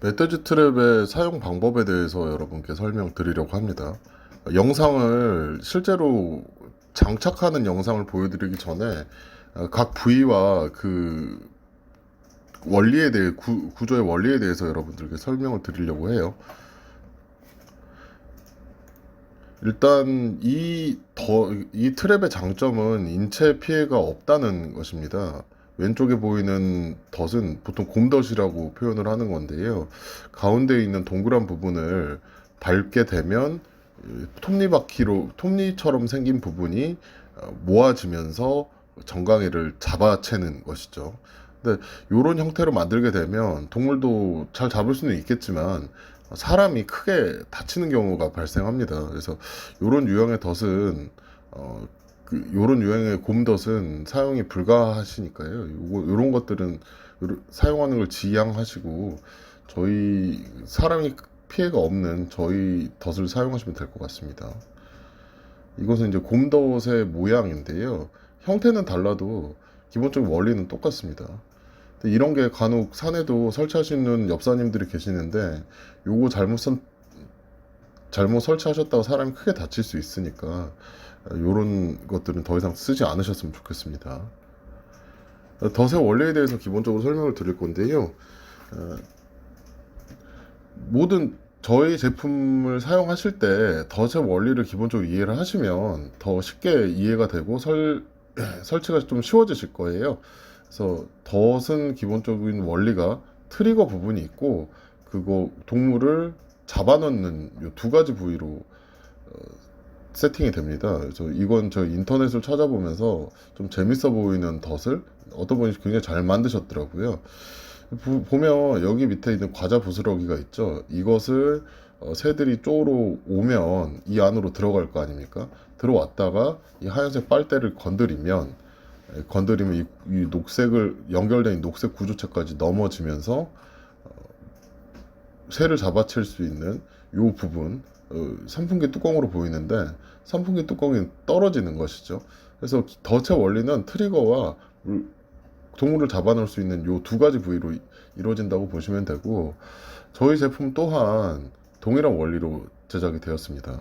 멧돼지 트랩의 사용 방법에 대해서 여러분께 설명드리려고 합니다. 영상을 실제로 장착하는 영상을 보여드리기 전에 어, 각 부위와 그 원리에 대해 구, 구조의 원리에 대해서 여러분들께 설명을 드리려고 해요. 일단 이 더 이 트랩의 장점은 인체 피해가 없다는 것입니다. 왼쪽에 보이는 덫은 보통 곰덫이라고 표현을 하는 건데요. 가운데 있는 동그란 부분을 밟게 되면 이 톱니바퀴로 톱니처럼 생긴 부분이 어, 모아지면서 정강이를 잡아채는 것이죠. 근데 이런 형태로 만들게 되면 동물도 잘 잡을 수는 있겠지만 사람이 크게 다치는 경우가 발생합니다. 그래서 이런 유형의 덫은 어, 그 요런 유형의 곰덫은 사용이 불가하시니까요. 요거 요런 것들은 요런- 사용하는 걸 지양하시고 저희 사람이 피해가 없는 저희 덫을 사용하시면 될 것 같습니다. 이것은 이제 곰덫의 모양인데요. 형태는 달라도 기본적인 원리는 똑같습니다. 이런 게 간혹 산에도 설치하시는 엽사님들이 계시는데 요거 잘못 선 잘못 설치하셨다고 사람이 크게 다칠 수 있으니까 이런 것들은 더 이상 쓰지 않으셨으면 좋겠습니다. 어, 덫의 원리에 대해서 기본적으로 설명을 드릴 건데요. 어, 모든 저희 제품을 사용하실 때 덫의 원리를 기본적으로 이해를 하시면 더 쉽게 이해가 되고 설, 설치가 좀 쉬워지실 거예요. 그래서 덫은 기본적인 원리가 트리거 부분이 있고 그거 동물을 잡아넣는 요두 가지 부위로 어, 세팅이 됩니다. 그래서 이건 저 인터넷을 찾아보면서 좀 재밌어 보이는 덫을 어떤 분이 굉장히 잘 만드셨더라고요. 보- 보면 여기 밑에 있는 과자 부스러기가 있죠. 이것을 어, 새들이 쪼로 오면 이 안으로 들어갈 거 아닙니까? 들어왔다가 이 하얀색 빨대를 건드리면 에, 건드리면 이, 이 녹색을 연결된 이 녹색 구조체까지 넘어지면서 새를 잡아챌 수 있는 요 부분 어, 선풍기 뚜껑으로 보이는데 선풍기 뚜껑이 떨어지는 것이죠. 그래서 덫의 원리는 트리거와 물- 동물을 잡아놓을 수 있는 요 두 가지 부위로 이- 이루어진다고 보시면 되고 저희 제품 또한 동일한 원리로 제작이 되었습니다.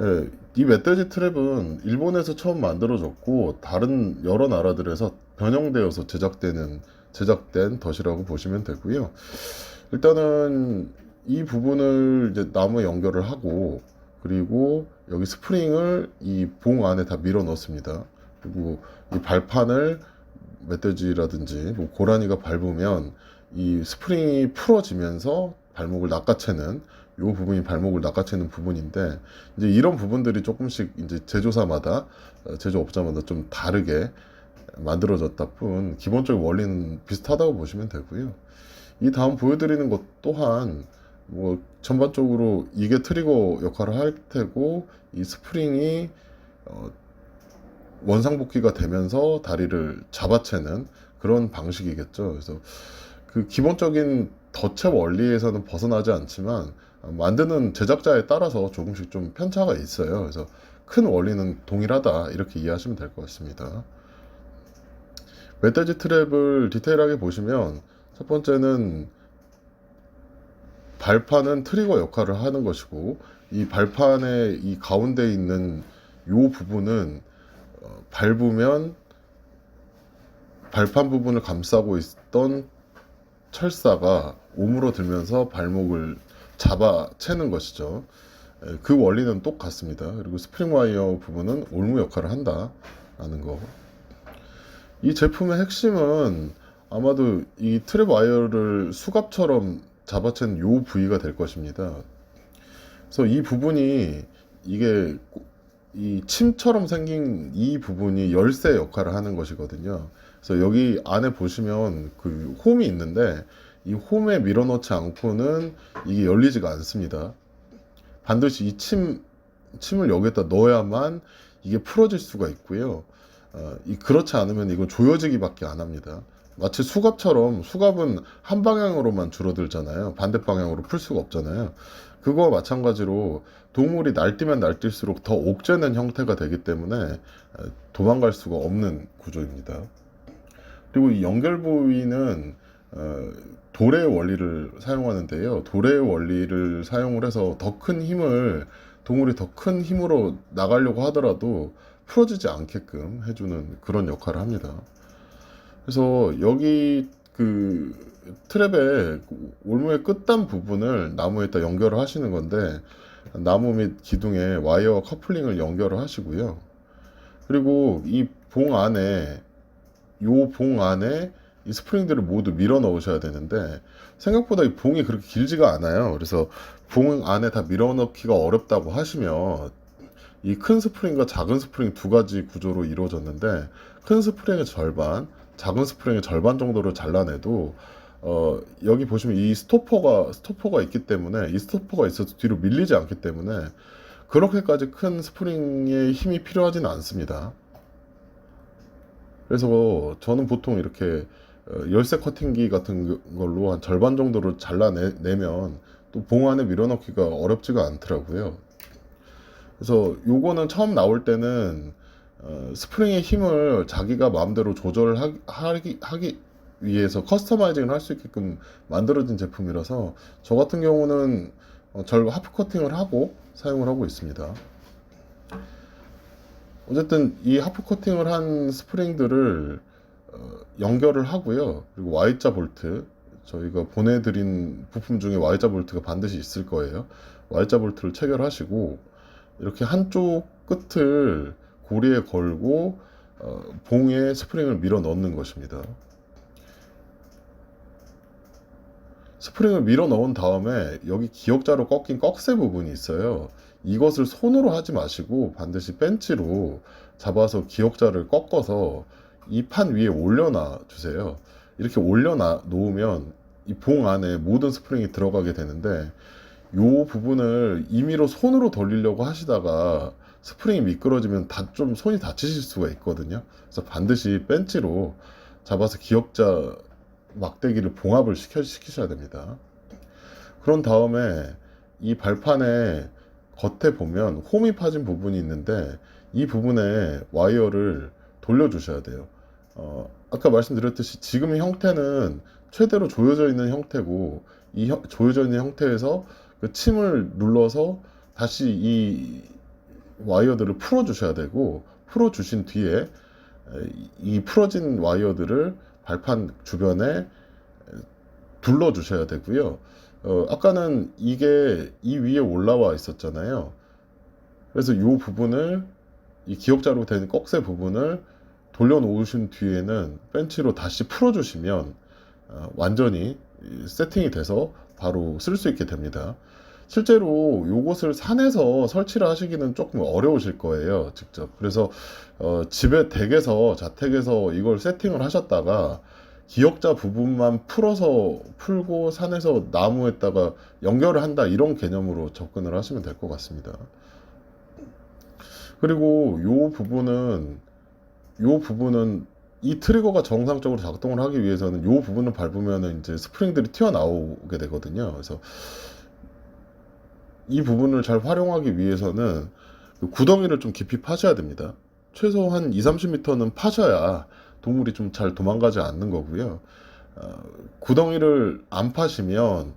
예, 이 멧돼지 트랩은 일본에서 처음 만들어졌고 다른 여러 나라들에서 변형되어서 제작되는 제작된 덫이라고 보시면 되고요. 일단은 이 부분을 이제 나무에 연결을 하고 그리고 여기 스프링을 이 봉 안에 다 밀어 넣습니다. 그리고 이 발판을 멧돼지라든지 뭐 고라니가 밟으면 이 스프링이 풀어지면서 발목을 낚아채는 요 부분이 발목을 낚아채는 부분인데 이제 이런 부분들이 조금씩 이제 제조사마다 어, 제조업자마다 좀 다르게 만들어졌다 뿐 기본적인 원리는 비슷하다고 보시면 되고요. 이 다음 보여드리는 것 또한 뭐 전반적으로 이게 트리거 역할을 할 테고 이 스프링이 어, 원상복귀가 되면서 다리를 잡아채는 그런 방식이겠죠. 그래서 그 기본적인 덫의 원리에서는 벗어나지 않지만 어, 만드는 제작자에 따라서 조금씩 좀 편차가 있어요. 그래서 큰 원리는 동일하다 이렇게 이해하시면 될 것 같습니다. 멧돼지 트랩을 디테일하게 보시면 첫 번째는 발판은 트리거 역할을 하는 것이고 이 발판의 이 가운데 있는 요 부분은 어, 밟으면 발판 부분을 감싸고 있던 철사가 오므러들면서 발목을 잡아 채는 것이죠. 에, 그 원리는 똑같습니다. 그리고 스프링 와이어 부분은 올무 역할을 한다라는 거. 이 제품의 핵심은 아마도 이 트랩 와이어를 수갑처럼 잡아챈 요 부위가 될 것입니다. 그래서 이 부분이 이게 꼬- 이 침처럼 생긴 이 부분이 열쇠 역할을 하는 것이거든요. 그래서 여기 안에 보시면 그 홈이 있는데 이 홈에 밀어넣지 않고는 이게 열리지가 않습니다. 반드시 이 침, 침을 여기다 넣어야만 이게 풀어질 수가 있고요. 어, 이 그렇지 않으면 이건 조여지기밖에 안 합니다. 마치 수갑처럼 수갑은 한 방향으로만 줄어들잖아요. 반대 방향으로 풀 수가 없잖아요. 그거와 마찬가지로 동물이 날뛰면 날뛸수록 더 옥죄는 형태가 되기 때문에 에, 도망갈 수가 없는 구조입니다. 그리고 이 연결 부위는 어, 도래의 원리를 사용하는데요. 도래의 원리를 사용을 해서 더 큰 힘을 동물이 더 큰 힘으로 나가려고 하더라도 풀어지지 않게끔 해주는 그런 역할을 합니다. 그래서 여기 그 트랩의 올무의 끝단 부분을 나무에다 연결을 하시는 건데 나무 및 기둥에 와이어 커플링을 연결을 하시고요. 그리고 이 봉 안에 요 봉 안에 이 스프링들을 모두 밀어 넣으셔야 되는데 생각보다 이 봉이 그렇게 길지가 않아요. 그래서 봉 안에 다 밀어 넣기가 어렵다고 하시면 이 큰 스프링과 작은 스프링 두 가지 구조로 이루어졌는데 큰 스프링의 절반, 작은 스프링의 절반 정도를 잘라내도 어, 여기 보시면 이 스토퍼가 스토퍼가 있기 때문에 이 스토퍼가 있어서 뒤로 밀리지 않기 때문에 그렇게까지 큰 스프링의 힘이 필요하지는 않습니다. 그래서 저는 보통 이렇게 어, 열쇠 커팅기 같은 걸로 한 절반 정도를 잘라내면 또 봉 안에 밀어넣기가 어렵지가 않더라고요. 그래서 요거는 처음 나올 때는 어, 스프링의 힘을 자기가 마음대로 조절하기 하기, 하기 위해서 커스터마이징을 할 수 있게끔 만들어진 제품이라서 저 같은 경우는 어, 절 하프 커팅을 하고 사용을 하고 있습니다. 어쨌든 이 하프 커팅을 한 스프링들을 어, 연결을 하고요. 그리고 Y자 볼트 저희가 보내드린 부품 중에 Y자 볼트가 반드시 있을 거예요. Y자 볼트를 체결하시고 이렇게 한쪽 끝을 고리에 걸고 어, 봉에 스프링을 밀어 넣는 것입니다. 스프링을 밀어 넣은 다음에 여기 기역자로 꺾인 꺽쇠 부분이 있어요. 이것을 손으로 하지 마시고 반드시 벤치로 잡아서 기역자를 꺾어서 이 판 위에 올려놔 주세요. 이렇게 올려놔 놓으면 이 봉 안에 모든 스프링이 들어가게 되는데 요 부분을 임의로 손으로 돌리려고 하시다가 스프링이 미끄러지면 다 좀 손이 다치실 수가 있거든요. 그래서 반드시 벤치로 잡아서 기역자 막대기를 봉합을 시켜, 시키셔야 됩니다. 그런 다음에 이 발판에 겉에 보면 홈이 파진 부분이 있는데 이 부분에 와이어를 돌려주셔야 돼요. 어, 아까 말씀드렸듯이 지금의 형태는 최대로 조여져 있는 형태고 이 형- 조여져 있는 형태에서 그 침을 눌러서 다시 이 와이어들을 풀어 주셔야 되고 풀어 주신 뒤에 에, 이 풀어진 와이어들을 발판 주변에 둘러 주셔야 되고요. 어, 아까는 이게 이 위에 올라와 있었잖아요. 그래서 이 부분을 이 기역자로 된 꺽쇠 부분을 돌려놓으신 뒤에는 벤치로 다시 풀어주시면 어, 완전히 이 세팅이 돼서 바로 쓸 수 있게 됩니다. 실제로 요것을 산에서 설치를 하시기는 조금 어려우실 거예요, 직접. 그래서 어, 집에 댁에서 자택에서 이걸 세팅을 하셨다가 기역자 부분만 풀어서 풀고 산에서 나무에다가 연결을 한다 이런 개념으로 접근을 하시면 될 것 같습니다. 그리고 요 부분은 요 부분은 이 트리거가 정상적으로 작동을 하기 위해서는 요 부분을 밟으면 이제 스프링들이 튀어나오게 되거든요. 그래서 이 부분을 잘 활용하기 위해서는 그 구덩이를 좀 깊이 파셔야 됩니다. 최소 한 2, 30m는 파셔야 동물이 좀 잘 도망가지 않는 거고요. 어, 구덩이를 안 파시면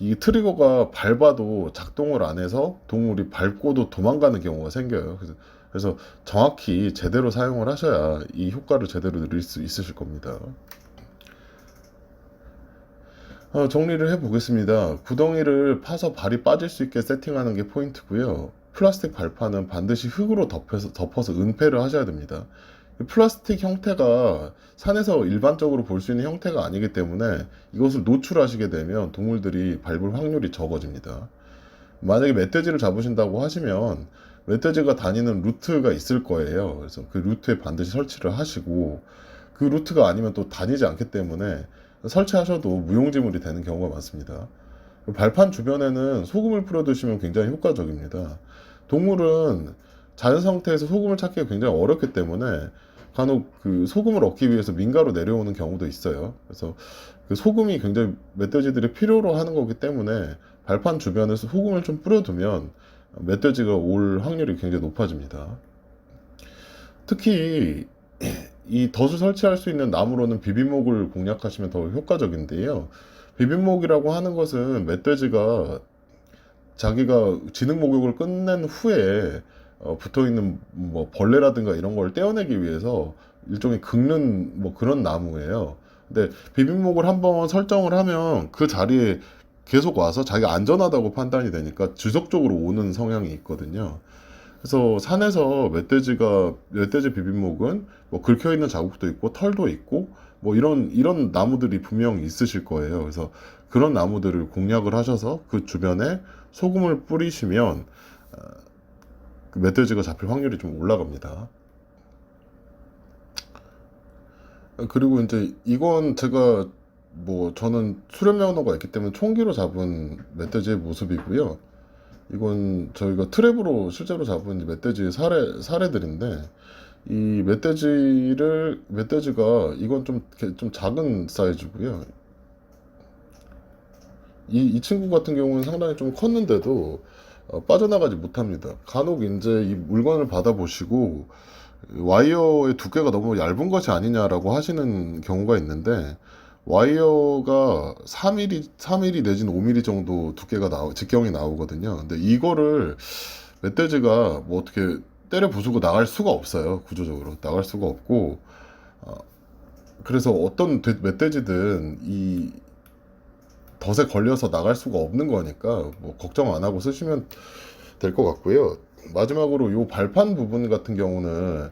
이 트리거가 밟아도 작동을 안 해서 동물이 밟고도 도망가는 경우가 생겨요. 그래서, 그래서 정확히 제대로 사용을 하셔야 이 효과를 제대로 누릴 수 있으실 겁니다. 어, 정리를 해 보겠습니다. 구덩이를 파서 발이 빠질 수 있게 세팅하는 게 포인트고요. 플라스틱 발판은 반드시 흙으로 덮여서, 덮어서 은폐를 하셔야 됩니다. 이 플라스틱 형태가 산에서 일반적으로 볼 수 있는 형태가 아니기 때문에 이것을 노출하시게 되면 동물들이 밟을 확률이 적어집니다. 만약에 멧돼지를 잡으신다고 하시면 멧돼지가 다니는 루트가 있을 거예요. 그래서 그 루트에 반드시 설치를 하시고 그 루트가 아니면 또 다니지 않기 때문에 설치하셔도 무용지물이 되는 경우가 많습니다. 발판 주변에는 소금을 뿌려 두시면 굉장히 효과적입니다. 동물은 자연 상태에서 소금을 찾기가 굉장히 어렵기 때문에 간혹 그 소금을 얻기 위해서 민가로 내려오는 경우도 있어요. 그래서 그 소금이 굉장히 멧돼지들이 필요로 하는 거기 때문에 발판 주변에서 소금을 좀 뿌려두면 멧돼지가 올 확률이 굉장히 높아집니다. 특히 이 덫을 설치할 수 있는 나무로는 비빔목을 공략하시면 더 효과적인데요. 비빔목이라고 하는 것은 멧돼지가 자기가 지능 목욕을 끝낸 후에 어, 붙어 있는 뭐 벌레라든가 이런 걸 떼어내기 위해서 일종의 긁는 뭐 그런 나무예요. 근데 비빔목을 한번 설정을 하면 그 자리에 계속 와서 자기가 안전하다고 판단이 되니까 지속적으로 오는 성향이 있거든요. 그래서 산에서 멧돼지가 멧돼지 비빔목은 뭐 긁혀 있는 자국도 있고 털도 있고 뭐 이런 이런 나무들이 분명 있으실 거예요. 그래서 그런 나무들을 공략을 하셔서 그 주변에 소금을 뿌리시면 어, 그 멧돼지가 잡힐 확률이 좀 올라갑니다. 그리고 이제 이건 제가 뭐 저는 수련 면허가 있기 때문에 총기로 잡은 멧돼지의 모습이고요. 이건 저희가 트랩으로 실제로 잡은 이제 멧돼지 사례 사례들인데 이 멧돼지를 멧돼지가 이건 좀 좀 작은 사이즈고요. 이, 이 친구 같은 경우는 상당히 좀 컸는데도 어, 빠져나가지 못합니다. 간혹 이제 이 물건을 받아보시고 와이어의 두께가 너무 얇은 것이 아니냐라고 하시는 경우가 있는데 와이어가 3mm, 3mm 내지는 5mm 정도 두께가 나오, 직경이 나오거든요. 근데 이거를 멧돼지가 뭐 어떻게 때려 부수고 나갈 수가 없어요. 구조적으로 나갈 수가 없고 어, 그래서 어떤 돼- 멧돼지든 이 덫에 걸려서 나갈 수가 없는 거니까 뭐 걱정 안 하고 쓰시면 될 것 같고요. 마지막으로 요 발판 부분 같은 경우는 음,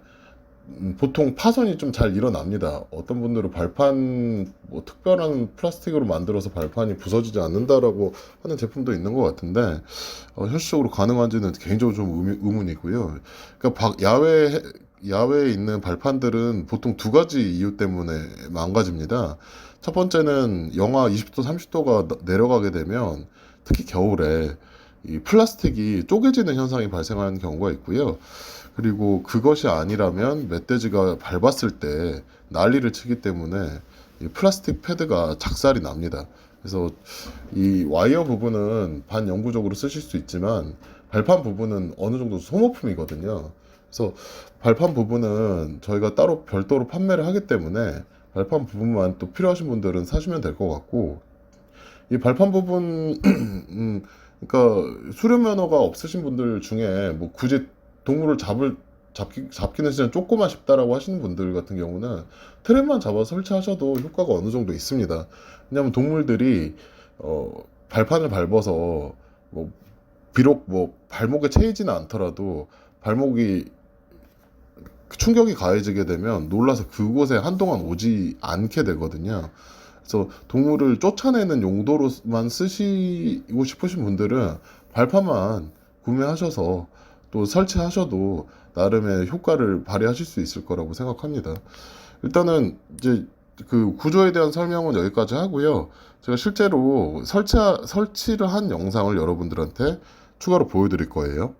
보통 파손이 좀 잘 일어납니다. 어떤 분들은 발판 뭐 특별한 플라스틱으로 만들어서 발판이 부서지지 않는다라고 하는 제품도 있는 것 같은데 어, 현실적으로 가능한지는 개인적으로 좀 의미- 의문이고요. 그러니까 박- 야외 야외에 있는 발판들은 보통 두 가지 이유 때문에 망가집니다. 첫 번째는 영하 20도, 30도가 내려가게 되면 특히 겨울에 이 플라스틱이 쪼개지는 현상이 발생하는 경우가 있고요. 그리고 그것이 아니라면 멧돼지가 밟았을 때 난리를 치기 때문에 이 플라스틱 패드가 작살이 납니다. 그래서 이 와이어 부분은 반영구적으로 쓰실 수 있지만 발판 부분은 어느 정도 소모품이거든요. 그래서 발판 부분은 저희가 따로 별도로 판매를 하기 때문에 발판 부분만 또 필요하신 분들은 사시면 될 것 같고 이 발판 부분 음, 그러니까 수련 면허가 없으신 분들 중에 뭐 굳이 동물을 잡을 잡기 잡기는 진짜 조금만 쉽다라고 하시는 분들 같은 경우는 트랩만 잡아서 설치하셔도 효과가 어느 정도 있습니다. 왜냐하면 동물들이 어, 발판을 밟아서 뭐 비록 뭐 발목에 채이지는 않더라도 발목이 충격이 가해지게 되면 놀라서 그곳에 한동안 오지 않게 되거든요. 그래서 동물을 쫓아내는 용도로만 쓰시고 싶으신 분들은 발판만 구매하셔서 또 설치하셔도 나름의 효과를 발휘하실 수 있을 거라고 생각합니다. 일단은 이제 그 구조에 대한 설명은 여기까지 하고요. 제가 실제로 설치 설치를 한 영상을 여러분들한테 추가로 보여드릴 거예요.